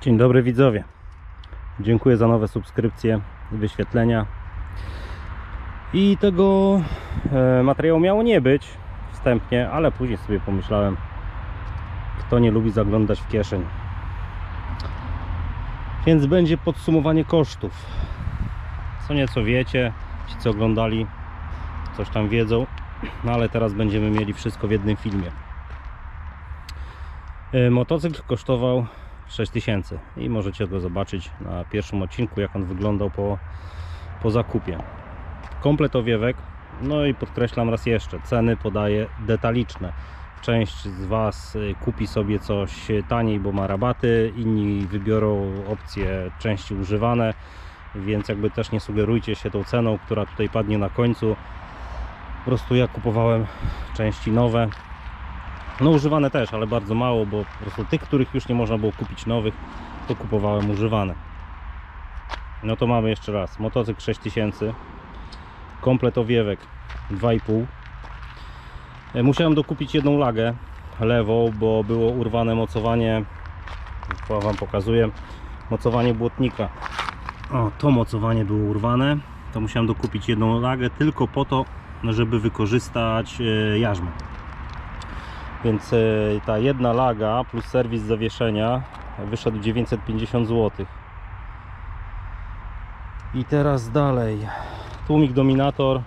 Dzień dobry widzowie. Dziękuję za nowe subskrypcje wyświetlenia. I tego e, materiału miało nie być wstępnie, ale później sobie pomyślałem, kto nie lubi zaglądać w kieszeń. Więc będzie podsumowanie kosztów. Co nieco wiecie, ci co oglądali, coś tam wiedzą, no ale teraz będziemy mieli wszystko w jednym filmie. E, Motocykl kosztował 6000 i możecie go zobaczyć na pierwszym odcinku jak on wyglądał po, po zakupie. Komplet owiewek, no i podkreślam raz jeszcze, ceny podaję detaliczne. Część z Was y, kupi sobie coś taniej, bo ma rabaty, inni wybiorą opcje części używane, więc jakby też nie sugerujcie się tą ceną, która tutaj padnie na końcu. Po prostu ja kupowałem części nowe, no używane też, ale bardzo mało, bo po prostu tych, których już nie można było kupić nowych, to kupowałem używane. No to mamy jeszcze raz, motocykl 6000, komplet owiewek 2,5. E, Musiałem dokupić jedną lagę lewą, bo było urwane mocowanie, to Wam pokazuję, mocowanie błotnika. O, to mocowanie było urwane, to musiałem dokupić jedną lagę tylko po to, żeby wykorzystać e, jarzmę. Więc e, ta jedna laga plus serwis zawieszenia wyszedł 950 zł. I teraz dalej. Tłumik Dominator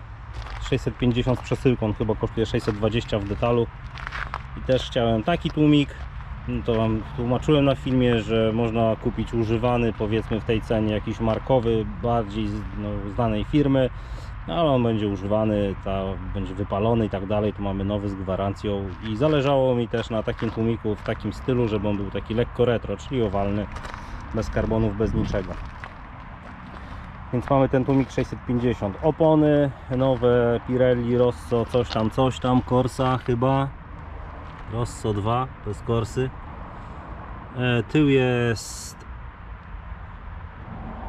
650 z przesyłką, chyba kosztuje 620 w detalu. I też chciałem taki tłumik. No to Wam tłumaczyłem na filmie, że można kupić używany, powiedzmy w tej cenie, jakiś markowy, bardziej no, znanej firmy. No, ale on będzie używany, ta, będzie wypalony i tak dalej. Tu mamy nowy z gwarancją i zależało mi też na takim tłumiku w takim stylu, żeby on był taki lekko retro, czyli owalny, bez karbonów, bez niczego. Więc mamy ten tłumik 650. Opony nowe Pirelli, Rosso, coś tam, coś tam, Corsa chyba. Rosso 2, to jest Corsy. E, tył jest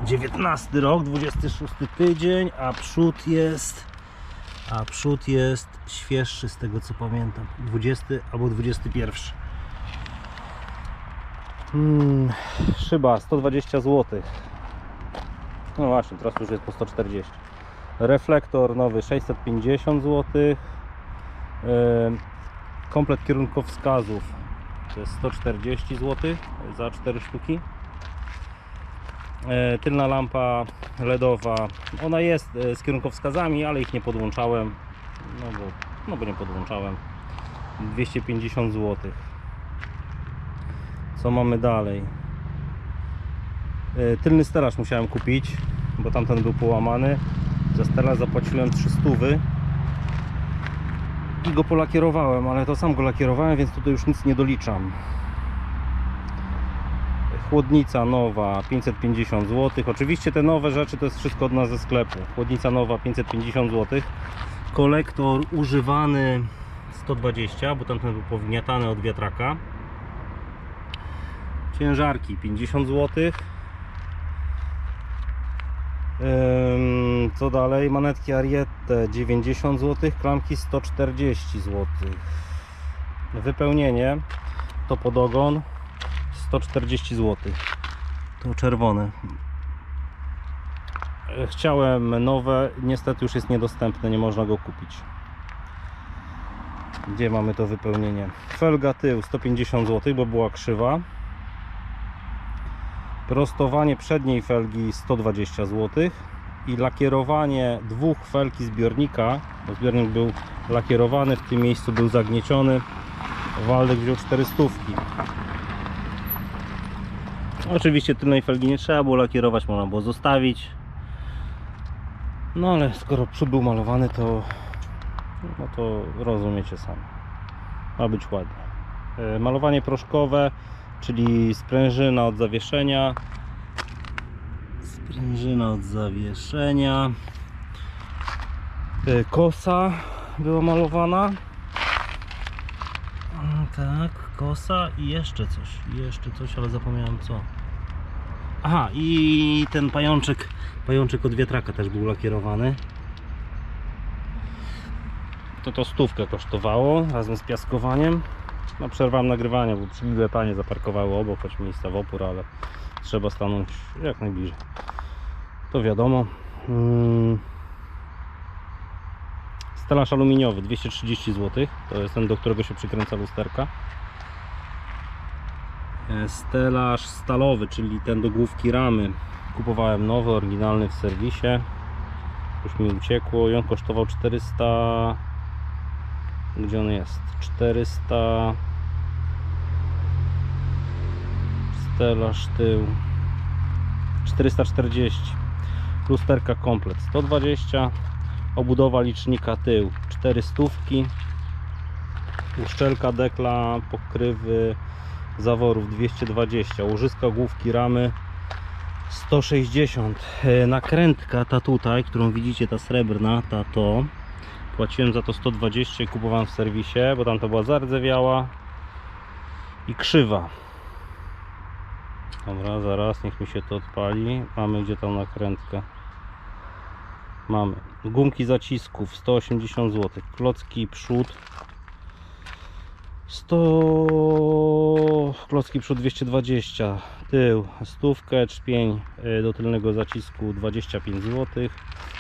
19 rok, 26 tydzień, a przód jest a przód jest świeższy z tego co pamiętam. 20 albo 21 hmm, szyba 120 zł no właśnie, teraz już jest po 140 reflektor nowy 650 zł komplet kierunkowskazów to jest 140 zł za 4 sztuki tylna lampa LEDowa ona jest e, z kierunkowskazami, ale ich nie podłączałem no bo, no bo nie podłączałem. 250 zł co mamy dalej? E, tylny stelaż musiałem kupić bo tamten był połamany. Za stelaż zapłaciłem 300 i go polakierowałem, ale to sam go lakierowałem, więc tutaj już nic nie doliczam chłodnica nowa 550 zł. Oczywiście te nowe rzeczy to jest wszystko od nas ze sklepu. Chłodnica nowa 550 zł. Kolektor używany 120, bo tamten był powgniatany od wiatraka. Ciężarki 50 zł. Co dalej? Manetki Ariete 90 zł, klamki 140 zł. Wypełnienie to podogon 140 zł. To czerwone. E, Chciałem nowe, niestety już jest niedostępne, nie można go kupić. Gdzie mamy to wypełnienie? Felga tył 150 zł, bo była krzywa. Prostowanie przedniej felgi 120 zł i lakierowanie dwóch felki zbiornika, bo zbiornik był lakierowany, w tym miejscu był zagnieciony. Waldek wziął 400. Oczywiście tylnej felgi nie trzeba było lakierować, można było zostawić. No ale skoro przód był malowany, to no to rozumiecie sami. Ma być ładnie. E, Malowanie proszkowe, czyli sprężyna od zawieszenia. Sprężyna od zawieszenia. E, Kosa była malowana. Tak, kosa i jeszcze coś, jeszcze coś, ale zapomniałem co. Aha, i ten pajączek, pajączek od wiatraka też był lakierowany. To to stówkę kosztowało razem z piaskowaniem. No przerwałem nagrywanie, bo przygniłe panie zaparkowały obok, choć miejsca w opór, ale trzeba stanąć jak najbliżej. To wiadomo. Mm. Stelaż aluminiowy 230 zł. To jest ten, do którego się przykręca lusterka. E, Stelaż stalowy, czyli ten do główki ramy. Kupowałem nowy, oryginalny w serwisie. Już mi uciekło i on kosztował 400. Gdzie on jest? 400. Stelaż tył 440 lusterka komplet 120 obudowa licznika tył. 400 uszczelka dekla pokrywy zaworów 220 łożyska główki ramy 160 E, nakrętka ta tutaj którą widzicie ta srebrna ta to. Płaciłem za to 120 i kupowałem w serwisie bo tam to była zardzewiała i krzywa. Dobra, zaraz, niech mi się to odpali. Mamy gdzie tam nakrętkę. Mamy. Gumki zacisków 180 zł. Klocki przód 100 klocki przód 220 tył stówkę trzpień y, do tylnego zacisku 25 zł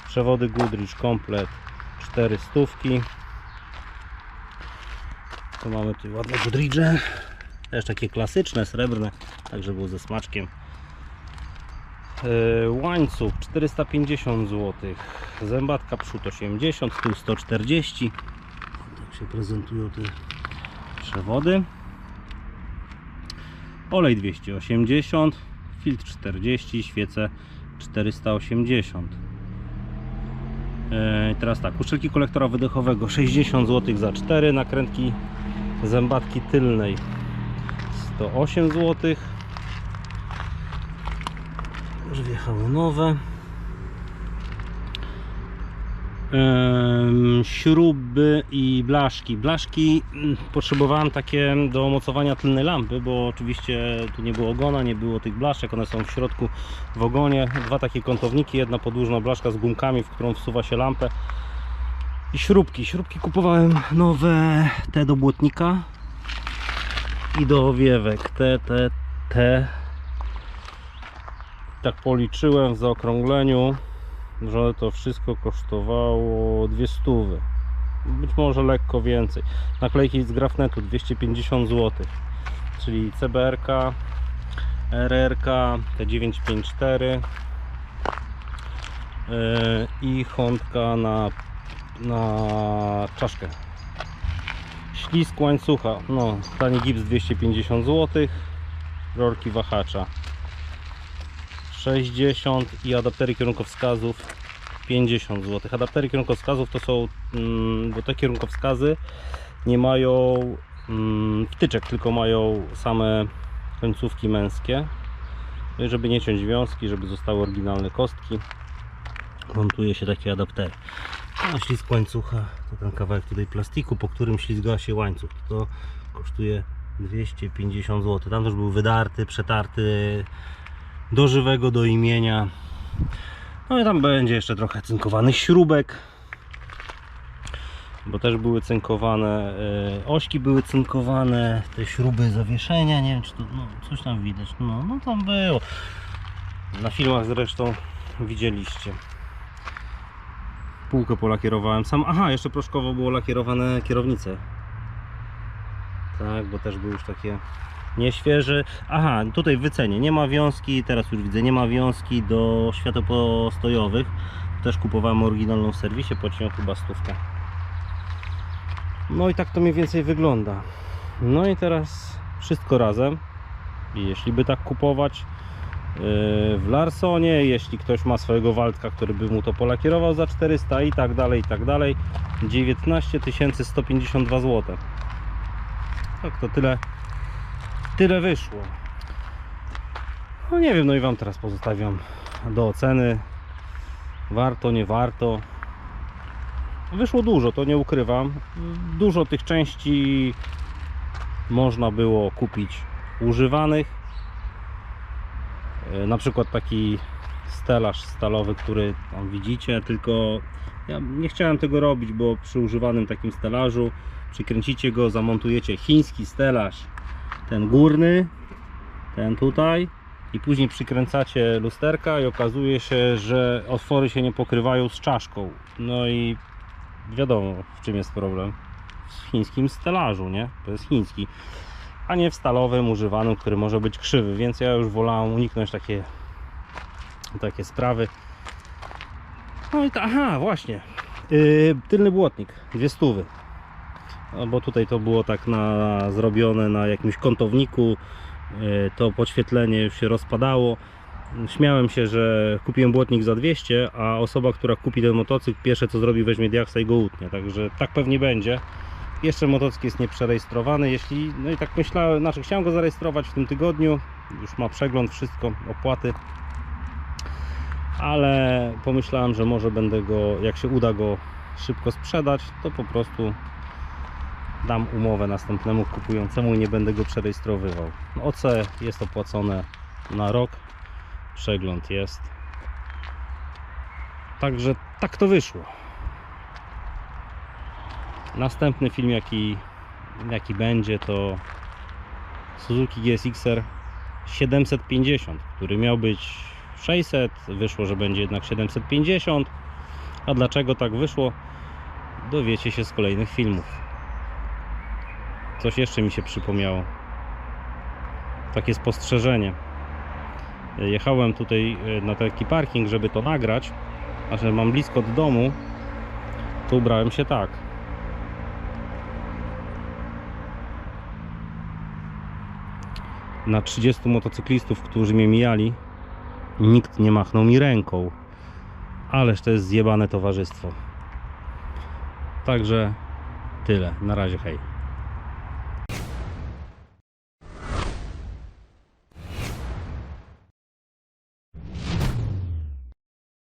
przewody Goodrich komplet 4 stówki tu mamy tu ładne Goodridge też takie klasyczne, srebrne, także było ze smaczkiem. Yy, łańcuch 450 zł, zębatka przód 80, tył 140. Tak się prezentują te przewody. Olej 280, filtr 40, świece 480. Yy, teraz tak, uszczelki kolektora wydechowego 60 zł za 4, nakrętki zębatki tylnej 108 zł. Już wjechały nowe. Śruby i blaszki. Blaszki mm, potrzebowałem takie do mocowania tylnej lampy, bo oczywiście tu nie było ogona, nie było tych blaszek, one są w środku w ogonie. Dwa takie kątowniki, jedna podłużna blaszka z gumkami, w którą wsuwa się lampę. I śrubki. Śrubki kupowałem nowe, te do błotnika, i do owiewek te, te, te tak policzyłem w zaokrągleniu że to wszystko kosztowało 200 być może lekko więcej. Naklejki z Grafnetu 250 zł czyli CBRK RRK T954 yy, i Hondka na, na czaszkę. Ślisk łańcucha, no tani gips 250 zł, rorki wahacza 60 i adaptery kierunkowskazów 50 zł. Adaptery kierunkowskazów to są, mm, bo te kierunkowskazy nie mają mm, wtyczek, tylko mają same końcówki męskie. No i żeby nie ciąć wiązki, żeby zostały oryginalne kostki, montuje się takie adaptery. A ślizg łańcucha to ten kawałek tutaj plastiku, po którym ślizga się łańcuch. To kosztuje 250 zł. Tam też był wydarty, przetarty do żywego, do imienia. No i tam będzie jeszcze trochę cynkowanych śrubek. Bo też były cynkowane, e, ośki były cynkowane, te śruby zawieszenia, nie wiem czy to, no coś tam widać, no, no tam było. Na filmach zresztą widzieliście półkę polakierowałem sam. Aha, jeszcze proszkowo było lakierowane kierownice. Tak, bo też były już takie nieświeże. Aha, tutaj wycenie nie ma wiązki, teraz już widzę, nie ma wiązki do światopostojowych. Też kupowałem oryginalną w serwisie, płaciłem chyba stówkę. No i tak to mniej więcej wygląda. No i teraz wszystko razem. Jeśli by tak kupować, w Larsonie, jeśli ktoś ma swojego Waldka, który by mu to polakierował za 400 i tak dalej, i tak dalej 19 152 zł tak to tyle tyle wyszło. No nie wiem, no i Wam teraz pozostawiam do oceny. Warto, nie warto. Wyszło dużo, to nie ukrywam. Dużo tych części można było kupić używanych. E, na przykład taki stelaż stalowy, który tam widzicie, tylko ja nie chciałem tego robić, bo przy używanym takim stelażu przykręcicie go, zamontujecie chiński stelaż, ten górny, ten tutaj i później przykręcacie lusterka i okazuje się, że otwory się nie pokrywają z czaszką. No i wiadomo w czym jest problem. W chińskim stelażu, nie? To jest chiński, a nie w stalowym używanym, który może być krzywy, więc ja już wolałem uniknąć takie, takie sprawy. No i ta, aha, właśnie. Yy, tylny błotnik, dwie stówy. No bo tutaj to było tak na, zrobione na jakimś kątowniku. Yy, to podświetlenie już się rozpadało. Śmiałem się, że kupiłem błotnik za 200, a osoba, która kupi ten motocykl, pierwsze co zrobi, weźmie diaksa i go utnie. Także tak pewnie będzie. Jeszcze motocykl jest nieprzerejestrowany. Jeśli, no i tak myślałem, znaczy chciałem go zarejestrować w tym tygodniu. Już ma przegląd, wszystko, opłaty ale pomyślałem, że może będę go, jak się uda go szybko sprzedać, to po prostu dam umowę następnemu kupującemu i nie będę go przerejestrowywał. OC jest opłacone na rok, przegląd jest. Także tak to wyszło. Następny film jaki, jaki będzie to Suzuki GSX-R 750, który miał być 600, wyszło, że będzie jednak 750. A dlaczego tak wyszło? Dowiecie się z kolejnych filmów. Coś jeszcze mi się przypomniało. Takie spostrzeżenie. Jechałem tutaj e, na taki parking, żeby to nagrać, a że mam blisko do domu, to ubrałem się tak. Na 30 motocyklistów, którzy mnie mijali, Nikt nie machnął mi ręką. Ależ to jest zjebane towarzystwo. Także tyle. Na razie hej.